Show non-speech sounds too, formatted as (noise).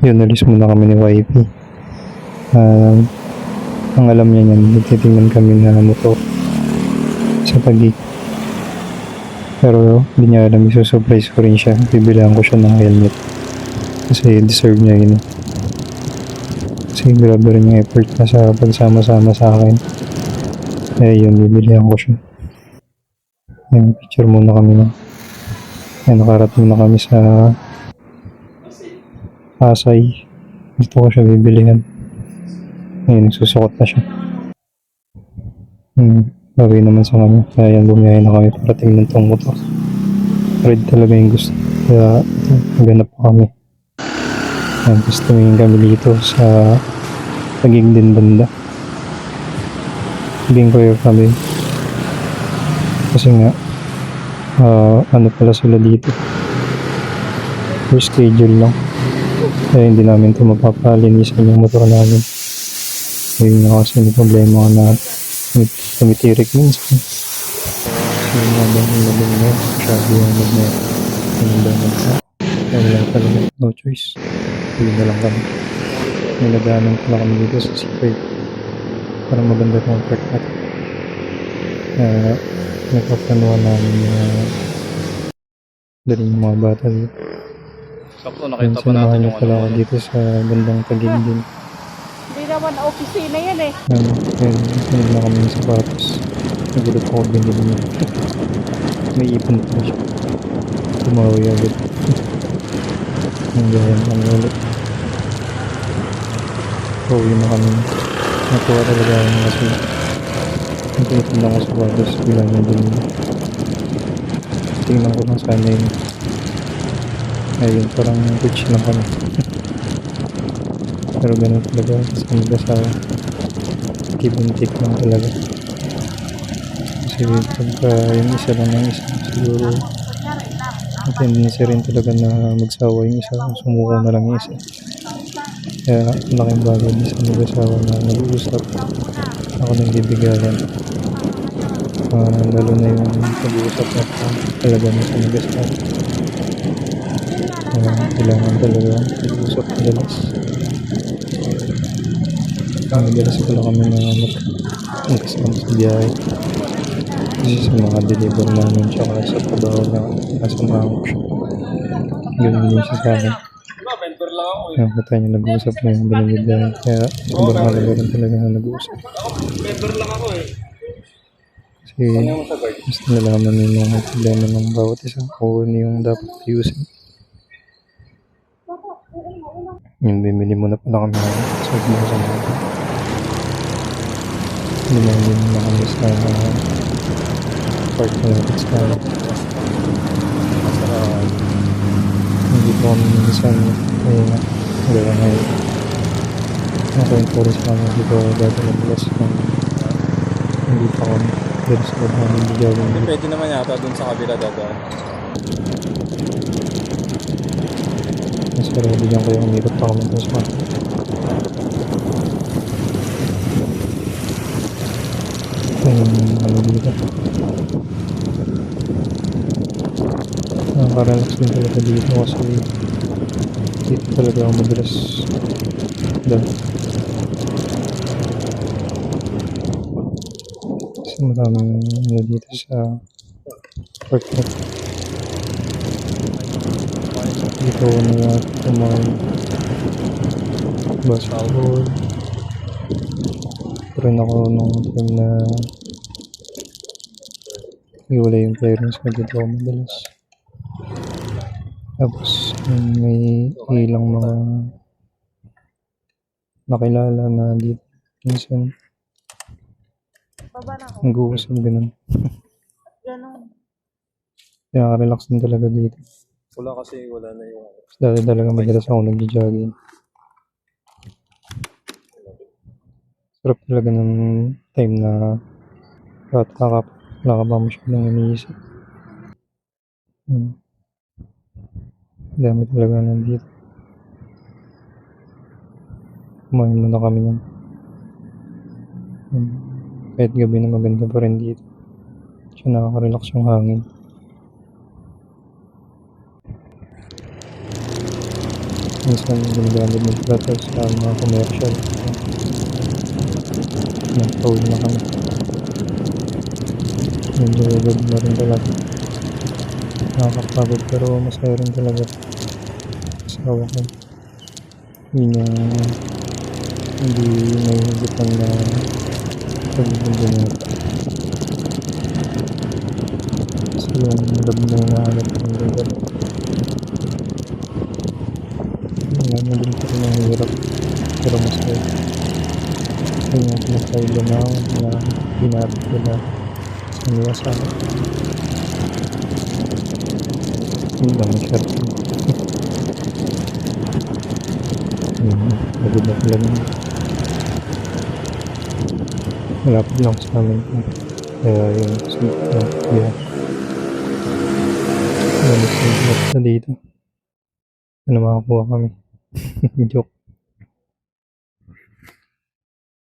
Yun, nalis muna kami ni YP. Ah, ang alam niya yan, nagtitingnan kami na motor sa Taguig. Pero hindi niya alam, isusurprise ko rin siya. Bibilihan ko siya ng helmet. Kasi deserve niya yun. eh. Kasi grabe rin yung effort niya sa pagsama-sama sa akin. Eh yun, bibilihan ko siya. Ayan, picture muna kami na. Ayan, nakarating na kami sa Pasay. Dito ko siya bibilihan. Ngayon, nagsusukot na siya. Hmm, bagay naman sa kanya. Kaya yan, bumiyahin na kami para tingnan tong motor. Red talaga yung gusto. Kaya, naganap kami. Ayan, gusto tumingin kami dito sa Tagig din banda. Inquire kami. Kasi nga, ah, ano pala sila dito. For schedule lang. Kaya hindi namin ito mapapalinisan yung motor namin. Ayun nga kasi may problema na tumit- tumitirik minsan. So yung mga bangang labang na, masyado yung labang na yung bangang na. Kaya wala talaga, no choice. Huli na lang kami. May nagaanan pala kami dito sa Seaford. Para maganda itong park natin. Kaya nagpaplanuhan namin na dalhin yung mga bata dito. Sakto, nakita pa natin yung pala ano. ako dito sa bandang Taguig din. Hindi naman opisina yan eh. Ano, yun, yun na kami ng sapatos. Nagulat ako binili niya. (laughs) May ipon pa siya. Tumawi agad. (laughs) Ang gaya ng ulit. Pauwi na kami. Natuwa talaga ako kasi ang tinitingnan ko sa sapatos, bilang niya din. Tingnan ko lang sana yun. Ayun, parang rich lang kami. (laughs) Pero ganun talaga sa mag-asawa give and take lang talaga. Kasi pagka yung isa lang ng isa, siguro ang tendency rin talaga na magsawa yung isa, sumuko na lang yung isa. Kaya malaking bagay din sa mag-asawa na nag-uusap ako nang bibigayan. Ah, lalo na yung pag-uusap na talaga na sa mag-asawa. Kailangan talaga mag-uusap madalas. Madalas pala kami na mag magkasama sa biyahe. Sa mga deliver namin tsaka sa trabaho na nasamahan ko siya. Ganun din siya sa akin. Diba, vendor lang ako eh. Kaya kita niya nag-uusap na yung binibigyan. Kaya sobrang halaga rin talaga na nag-uusap. Vendor lang ako eh. Kasi mas nalalaman mo yung mga problema ng bawat isa kung ano yung dapat ayusin. Yung bimili mo na pala kami ng mo sa mga. Bumili mo na kami sa park na lapit sa sa hindi po kami minsan kaya nga gaya ngayon. Naka-encourage kami dito dati na bukas ng hindi pa kami dito sa loob namin bigyan Pwede naman yata dun sa kabila dadaan. Mas pero bigyan ko yung umikot pa kami sa mga. Yung ano dito. Nakaka-relax din talaga dito kasi dito talaga ako madalas dahil kasi maraming dito sa park na ako na kumain basketball rin ako nung time na iwala yung parents ko dito ako madalas. Tapos may ilang mga nakilala na dito. Minsan ako. nag-uusap ganun. Ganon. kaya relax din talaga dito Wala kasi, wala na yung ano. dati talaga madalas ako nag-jogging sarap talaga ng time na lahat kakap wala ka ba masyadong iniisip hmm. dami talaga nandito kumain muna kami yan hmm. kahit gabi na maganda pa rin dito siya nakaka-relax yung hangin minsan ginagamit ng platter sa mga commercial. Nag-toad na kami. Agad na rin talaga. Nakakapagod pero masaya rin talaga. Asawa ko. Hindi niya hindi nahihigitan na pagbibigyan Kasi yung love na hinahanap ko ng lugar. Wala na din pa rin ang hirap. Pero masaya. Kaya yung pinakailan na na hinapit ko na sa nila sa akin. Yun lang, masarap yun. Na pala nun. Malapit lang sa amin. Kaya yun, sunod na. Yeah. Sunod na dito. Ano makakuha kami. Joke.